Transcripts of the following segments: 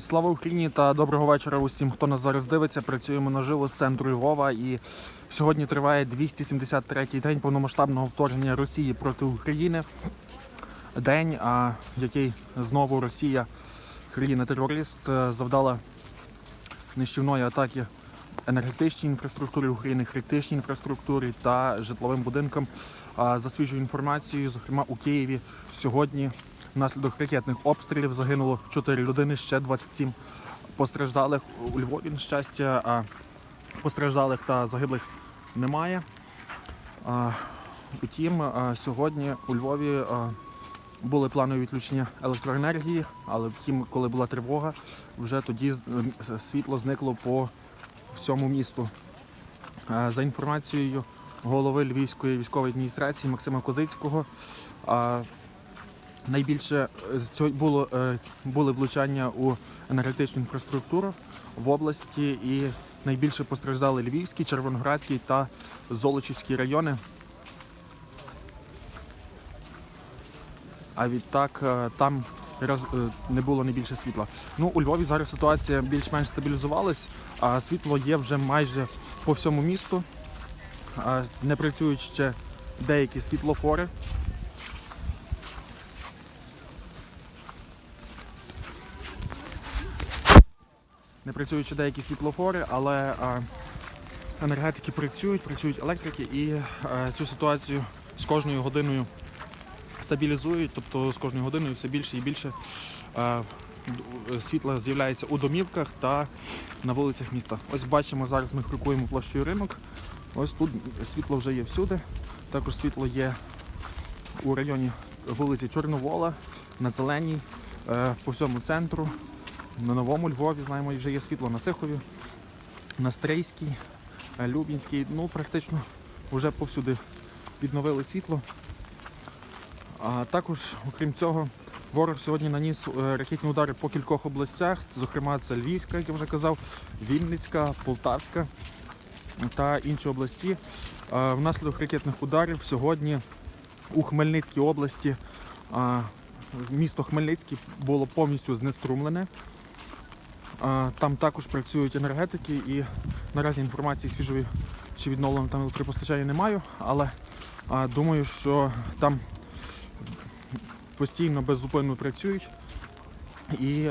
Слава Україні та доброго вечора усім, хто нас зараз дивиться. Працюємо наживо з центру Львова. І сьогодні триває 273-й день повномасштабного вторгнення Росії проти України. День, а, який знову Росія, країна-терорист, е, завдала нищівної атаки енергетичній інфраструктурі України, критичній інфраструктурі та житловим будинкам. За свіжою інформацією, зокрема у Києві, сьогодні внаслідок ракетних обстрілів загинуло 4 людини, ще 27 постраждалих у Львові. На щастя, постраждалих та загиблих немає. Утім, сьогодні у Львові були планові відключення електроенергії, але втім, коли була тривога, вже тоді світло зникло по всьому місту. За інформацією голови Львівської військової адміністрації Максима Козицького, найбільше е, було, е, були влучання у енергетичну інфраструктуру в області і найбільше постраждали Львівський, Червоноградський та Золочівський райони. А відтак е, там не було найбільше світла. Ну, у Львові зараз ситуація більш-менш стабілізувалась, а світло є вже майже по всьому місту. Не працюють ще деякі світлофори. Не працюють деякі світлофори, але а, енергетики працюють, працюють електрики і е, цю ситуацію з кожною годиною стабілізують, тобто з кожною годиною все більше і більше е, світла з'являється у домівках та на вулицях міста. Ось бачимо, зараз ми крокуємо площею ринок. Ось тут світло вже є всюди. Також світло є у районі вулиці Чорновола, на Зеленій, е, по всьому центру, на Новому Львові, знаємо, вже є світло на Сихові, на Стрийській, е, Любінській. Ну, практично вже повсюди відновили світло. А також, окрім цього, ворог сьогодні наніс е, ракетні удари по кількох областях. Зокрема, це Львівська, як я вже казав, Вінницька, Полтавська та інші області. Внаслідок ракетних ударів сьогодні у Хмельницькій області місто Хмельницький було повністю знеструмлене. Там також працюють енергетики і наразі інформації свіжої чи відновлено там електропостачання не маю, але думаю, що там постійно беззупинно працюють і,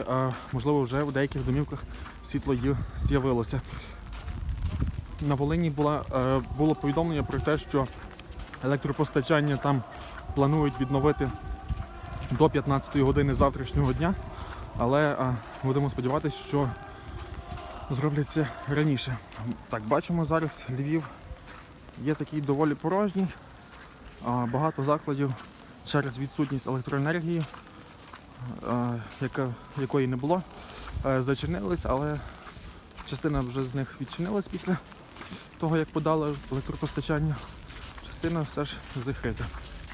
можливо, вже в деяких домівках світло з'явилося. На Волині була, е, було повідомлення про те, що електропостачання там планують відновити до 15 години завтрашнього дня, але е, будемо сподіватися, що зроблять це раніше. Так, бачимо зараз Львів є такий доволі порожній. А, Багато закладів через відсутність електроенергії, е, яка, якої не було, е, зачинились, але частина вже з них відчинилась після того, як подали електропостачання. Частина все ж закрита.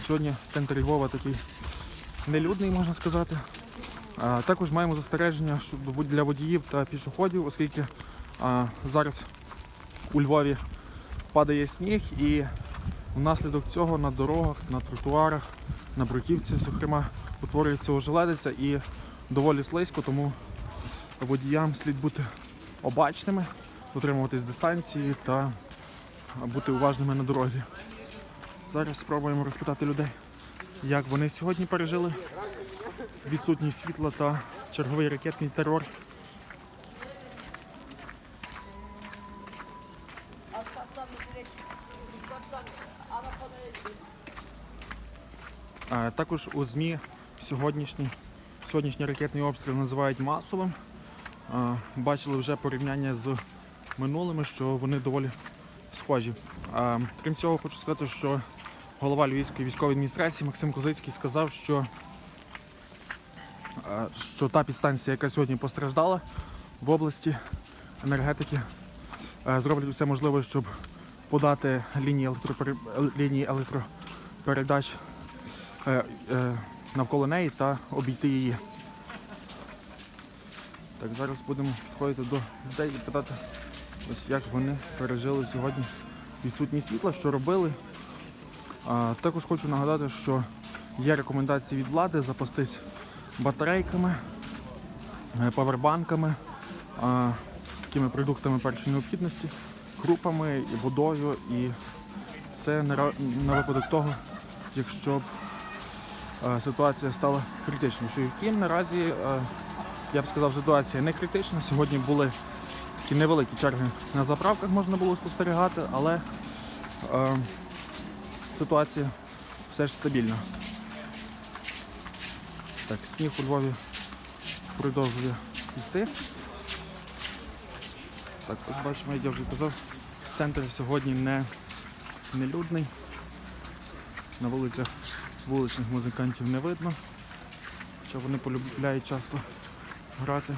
Сьогодні центр Львова такий нелюдний, можна сказати. Також маємо застереження для водіїв та пішоходів, оскільки зараз у Львові падає сніг і внаслідок цього на дорогах, на тротуарах, на бруківці, зокрема, утворюється ожеледиця і доволі слизько, тому водіям слід бути обачними, дотримуватись дистанції та бути уважними на дорозі. Зараз спробуємо розпитати людей, як вони сьогодні пережили відсутність світла та черговий ракетний терор. Також у ЗМІ сьогоднішній, сьогоднішній ракетний обстріл називають масовим. Бачили вже порівняння з минулими, що вони доволі схожі. Крім цього, хочу сказати, що голова Львівської військової адміністрації Максим Козицький сказав, що, е, що та підстанція, яка сьогодні постраждала в області енергетики, е, зроблять все можливе, щоб подати лінії, електропере- лінії електропередач е, навколо неї та обійти її. Так, зараз будемо підходити до людей і питати, ось як вони пережили сьогодні відсутність світла, що робили. Також хочу нагадати, що є рекомендації від влади запастись батарейками е, павербанками, такими продуктами першої необхідності, крупами, водою. І це на, випадок того, якщо б е, ситуація стала критичнішою. Втім, наразі е, я б сказав, ситуація не критична. Сьогодні були такі невеликі черги на заправках, можна було спостерігати, але е, ситуація все ж стабільна. Так, сніг у Львові продовжує йти. Так, ось бачимо, як я вже казав, центр сьогодні не, не людний. На вулицях вуличних музикантів не видно, що вони полюбляють часто грати.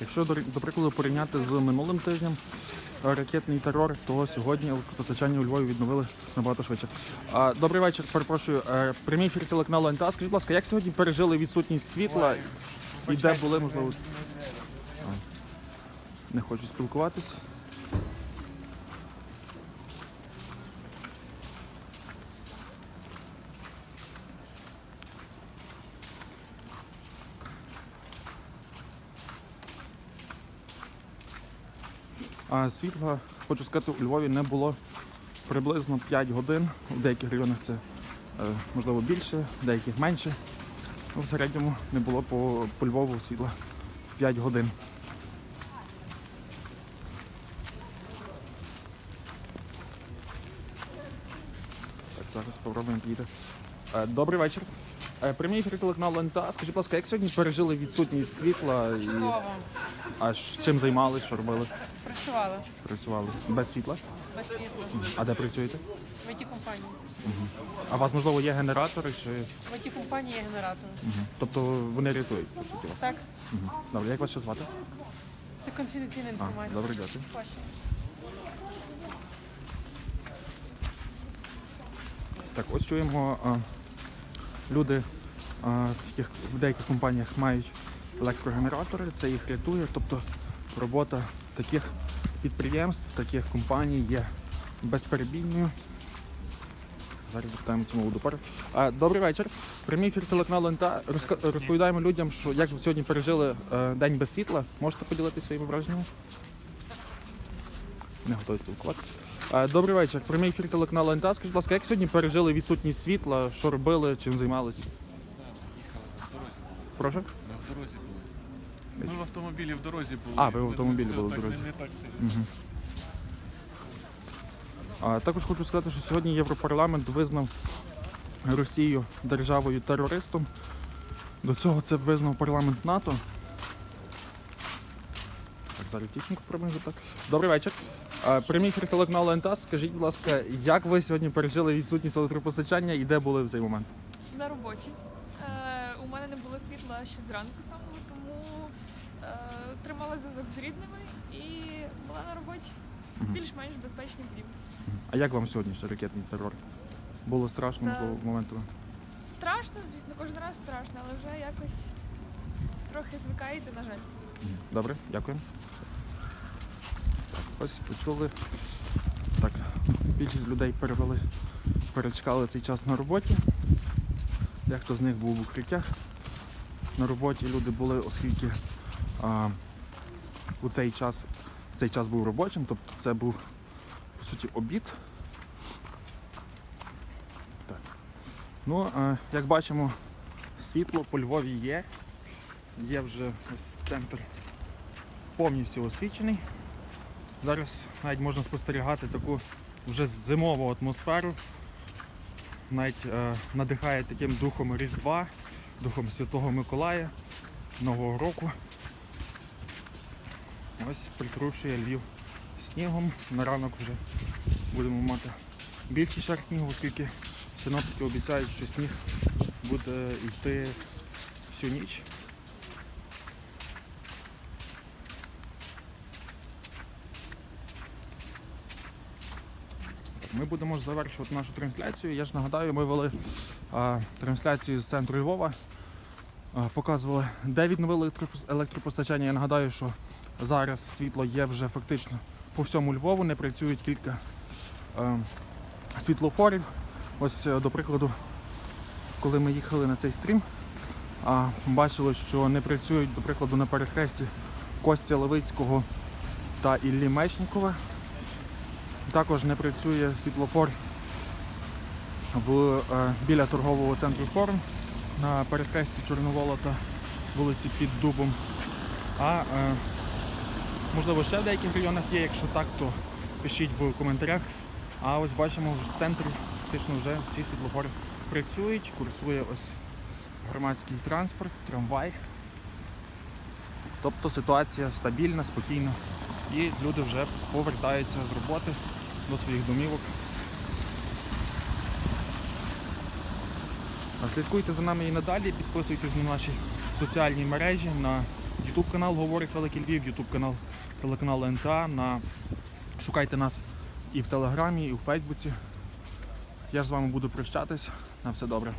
Якщо до, прикладу порівняти з минулим тижнем ракетний терор, то сьогодні електропостачання у Львові відновили набагато швидше. Добрий вечір, перепрошую. Е, Прямий ефір телеканалу НТА. Скажіть, будь ласка, як сьогодні пережили відсутність світла і де були, можливо? Не хочу спілкуватись. А світла, хочу сказати, у Львові не було приблизно 5 годин. У деяких районах це е, можливо більше, в деяких менше. Ну, в середньому не було по, по Львову світла 5 годин. Так, зараз спробуємо підійти. Е, Добрий вечір. Е, Прямий ефір телеканалу НТА. Скажіть, будь ласка, як сьогодні пережили відсутність світла Чудово. А ж чим займались, що робили? Працювала Працювали без світла. без світла А де працюєте? в it компанії. А у вас можливо є генератори чи В it компанії є генератор. тобто вони рятують? по суті, вас? Так. Добре, як вас ще звати? це конфіденційна інформація. добре, дякую. Так, ось чуємо, а, люди, а, яких в деяких компаніях мають електрогенератори, це їх рятує. Тобто робота таких підприємств, таких компаній є безперебійною. Зараз запитаємо цю молоду пару. Добрий вечір. Прямий ефір телеканалу НТА. Розка- Розповідаємо людям, що як ви сьогодні пережили е, день без світла. Можете поділитися своїми враженнями? Не готові спілкуватися. Добрий вечір. Прямий ефір телеканалу НТА. Скажіть, будь ласка, як сьогодні пережили відсутність світла? Що робили, чим займалися? Прошу? В дорозі. Ми в автомобілі в дорозі були. А, ви в автомобілі були в дорозі. Не, не так. Угу. А, також хочу сказати, що сьогодні Європарламент визнав Росію державою терористом. До цього це визнав парламент НАТО. Так, зараз техніку пробуємо так. Добрий вечір. Ефір телеканалу НТА. Скажіть, будь ласка, як ви сьогодні пережили відсутність електропостачання і де були в цей момент? На роботі. У мене не було світла ще зранку самого, тому е, тримала зв'язок з рідними і була на роботі. Мгм. Більш-менш безпечні будівлі. А як вам сьогоднішній ракетний терор? Було страшно, Та- можливо, моментами? Страшно, звісно, кожен раз страшно, але вже якось трохи звикається, на жаль. Добре, дякую. Так, ось почули. Так, більшість людей перевели, перечекали цей час на роботі. Дехто з них був в укриттях. На роботі люди були, оскільки а, у цей час, цей час був робочим, тобто це був по суті обід. Так. Ну, а, як бачимо, світло по Львові є. Є вже ось центр повністю освічений. Зараз навіть можна спостерігати таку вже зимову атмосферу. Навіть е, надихає таким духом Різдва, духом Святого Миколая, Нового року. Ось притрушує Львів снігом. На ранок вже будемо мати більший шар снігу, оскільки синоптики обіцяють, що сніг буде йти всю ніч. Ми будемо завершувати нашу трансляцію. Я ж нагадаю, ми вели а, трансляцію з центру Львова. А, показували, де відновили електропостачання. Я нагадаю, що зараз світло є вже фактично по всьому Львову не працюють кілька е, світлофорів. Ось, е, до прикладу, коли ми їхали на цей стрім, а, бачили, що не працюють, до прикладу, на перехресті Костя Левицького та Іллі Мечнікова. Також не працює світлофор в, е, біля торгового центру Форум на перехресті Чорновола та вулиці під Дубом. А е, можливо ще в деяких районах є, якщо так, то пишіть в коментарях. А ось бачимо в центрі фактично вже всі світлофори працюють, курсує ось громадський транспорт, трамвай. Тобто ситуація стабільна, спокійна. І люди вже повертаються з роботи до своїх домівок. Слідкуйте за нами і надалі, підписуйтесь на наші соціальні мережі, на YouTube канал Говорить Великий Львів, YouTube канал телеканалу НТА, на... шукайте нас і в Телеграмі, і в Фейсбуці. Я ж з вами буду прощатись. На все добре.